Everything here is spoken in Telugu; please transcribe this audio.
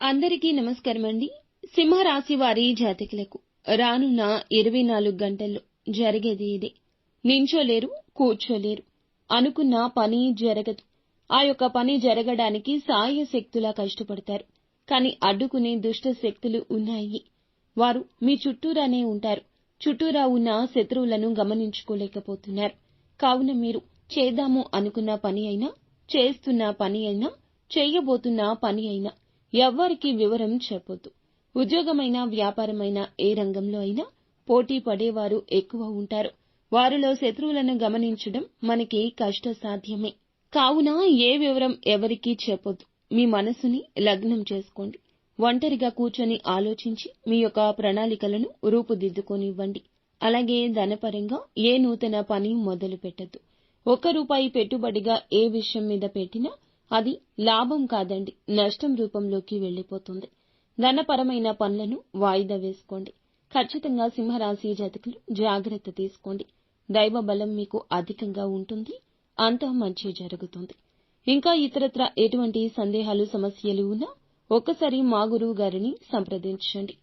అందరికీ నమస్కారమండి. సింహరాశి వారి జాతకులకు రానున్న ఇరవై నాలుగు గంటల్లో జరిగేది ఇదే. నించోలేరు కూర్చోలేరు. అనుకున్న పని జరగదు. ఆ యొక్క పని జరగడానికి సాయ శక్తులా కష్టపడతారు. కానీ అడ్డుకునే దుష్ట శక్తులు ఉన్నాయి. వారు మీ చుట్టూరానే ఉంటారు. చుట్టూరా ఉన్న శత్రువులను గమనించుకోలేకపోతున్నారు. కావున మీరు చేద్దాము అనుకున్న పని అయినా చేస్తున్న పని అయినా చేయబోతున్న పని అయినా ఎవ్వరికీ వివరం చెప్పొద్దు. ఉద్యోగమైనా వ్యాపారమైనా ఏ రంగంలో అయినా పోటీ పడేవారు ఎక్కువ ఉంటారు. వారిలో శత్రువులను గమనించడం మనకి కష్టసాధ్యమే. కావున ఏ వివరం ఎవరికీ చెప్పొద్దు. మీ మనసుని లగ్నం చేసుకోండి. ఒంటరిగా కూర్చొని ఆలోచించి మీ యొక్క ప్రణాళికలను రూపుదిద్దుకోనివ్వండి. అలాగే ధనపరంగా ఏ నూతన పని మొదలు పెట్టద్దు ఒక్క రూపాయి పెట్టుబడిగా ఏ విషయం మీద పెట్టినా అది లాభం కాదండి. నష్టం రూపంలోకి వెళ్ళిపోతుంది ధనపరమైన పనులను వాయిదా వేసుకోండి. ఖచ్చితంగా సింహరాశి జాతకులు జాగ్రత్త తీసుకోండి. దైవ బలం మీకు అధికంగా ఉంటుంది. అంతా మంచి జరుగుతుంది. ఇంకా ఇతరత్ర ఎటువంటి సందేహాలు సమస్యలు ఉన్నా ఒక్కసారి మా గురువు గారిని సంప్రదించండి.